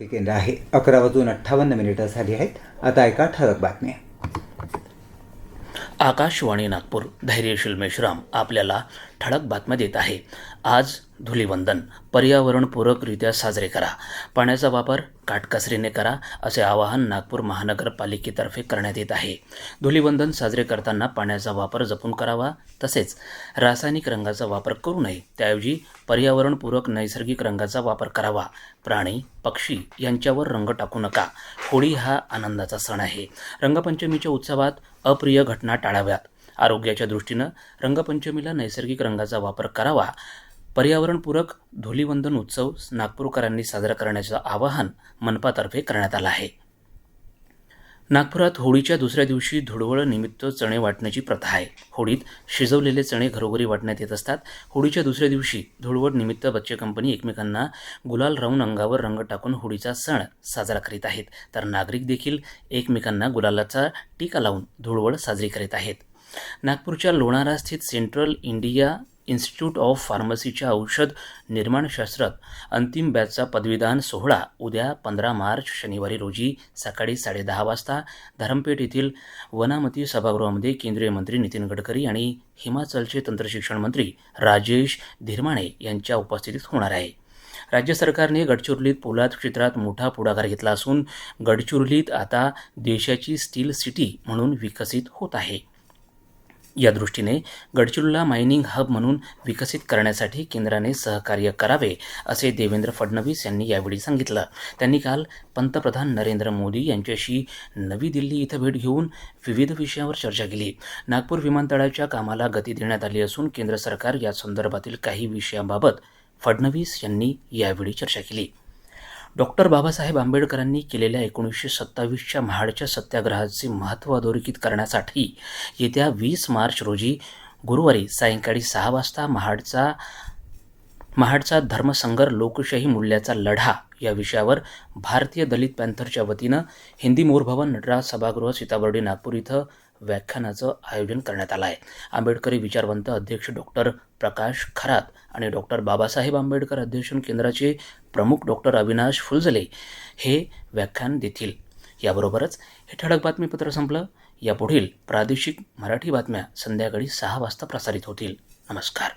ते केंद्र आहे. अकरा वाजून अठ्ठावन्न मिनिटं झाली आहेत. आता ऐका ठळक बातम्या. आकाशवाणी नागपूर धैर्यशील मेश्राम आपल्याला ठळक बातम्या देत आहे. आज धुलीवंदन. पर्यावरणपूरकरित्या साजरे करा. पाण्याचा वापर काटकसरीने करा असे आवाहन नागपूर महानगरपालिकेतर्फे करण्यात येत आहे. धुलीवंदन साजरे करताना पाण्याचा वापर जपून करावा तसेच रासायनिक रंगाचा वापर करू नये त्याऐवजी पर्यावरणपूरक नैसर्गिक रंगाचा वापर करावा. प्राणी पक्षी यांच्यावर रंग टाकू नका. होळी हा आनंदाचा सण आहे. रंगपंचमीच्या उत्सवात अप्रिय घटना टाळाव्यात. आरोग्याच्या दृष्टीनं रंगपंचमीला नैसर्गिक रंगाचा वापर करावा. पर्यावरणपूरक धुलिवंदन उत्सव नागपूरकरांनी साजरा करण्याचं आवाहन मनपातर्फे करण्यात आलं आहे. नागपुरात होळीच्या दुसऱ्या दिवशी धुळवळ निमित्त चणे वाटण्याची प्रथा आहे. होळीत शिजवलेले चणे घरोघरी वाटण्यात येत असतात. होळीच्या दुसऱ्या दिवशी धुळवड निमित्त बच्चे कंपनी एकमेकांना गुलाल राहून अंगावर रंग टाकून होळीचा सण साजरा करीत आहेत. तर नागरिक देखील एकमेकांना गुलालाचा टीका लावून धुळवड साजरी करीत आहेत. नागपूरच्या लोणारा स्थित सेंट्रल इंडिया इन्स्टिट्यूट ऑफ फार्मसीच्या औषध निर्माणशास्त्रात अंतिम बॅचचा पदवीदान सोहळा उद्या पंधरा मार्च शनिवारी रोजी सकाळी साडेदहा वाजता धरमपेठ येथील वनामती सभागृहामध्ये केंद्रीय मंत्री नितीन गडकरी आणि हिमाचलचे तंत्रशिक्षण मंत्री राजेश धिरमाणे यांच्या उपस्थितीत होणार आहे. राज्य सरकारने गडचिरोलीत पोलाद क्षेत्रात मोठा पुढाकार घेतला असून गडचिरोलीत आता देशाची स्टील सिटी म्हणून विकसित होत आहे. या दृष्टीने गडचिरोलीला मायनिंग हब म्हणून विकसित करण्यासाठी केंद्राने सहकार्य करावे असे देवेंद्र फडणवीस यांनी यावेळी सांगितलं. त्यांनी काल पंतप्रधान नरेंद्र मोदी यांच्याशी नवी दिल्ली इथं भेट घेऊन विविध विषयावर चर्चा केली. नागपूर विमानतळाच्या कामाला गती देण्यात आली असून केंद्र सरकार या संदर्भातील काही विषयांबाबत फडणवीस यांनी यावेळी चर्चा केली. डॉक्टर बाबासाहेब आंबेडकरांनी केलेल्या एकोणीसशे सत्तावीसच्या महाडच्या सत्याग्रहाचे महत्त्व अधोरेखित करण्यासाठी येत्या वीस मार्च रोजी गुरुवारी सायंकाळी सहा वाजता महाडचा महाडचा धर्मसंगर लोकशाही मूल्याचा लढा या विषयावर भारतीय दलित पॅन्थरच्या वतीनं हिंदी मोरभवन नटराज सभागृह सीताबर्डी नागपूर इथं व्याख्यानाचं आयोजन करण्यात आलं आहे आंबेडकरी विचारवंत अध्यक्ष डॉक्टर प्रकाश खरात आणि डॉक्टर बाबासाहेब आंबेडकर अध्यक्षण केंद्राचे प्रमुख डॉक्टर अविनाश फुलझले हे व्याख्यान देतील. याबरोबरच हे ठळक बातमीपत्र संपलं. यापुढील प्रादेशिक मराठी बातम्या संध्याकाळी सहा वाजता प्रसारित होतील. नमस्कार.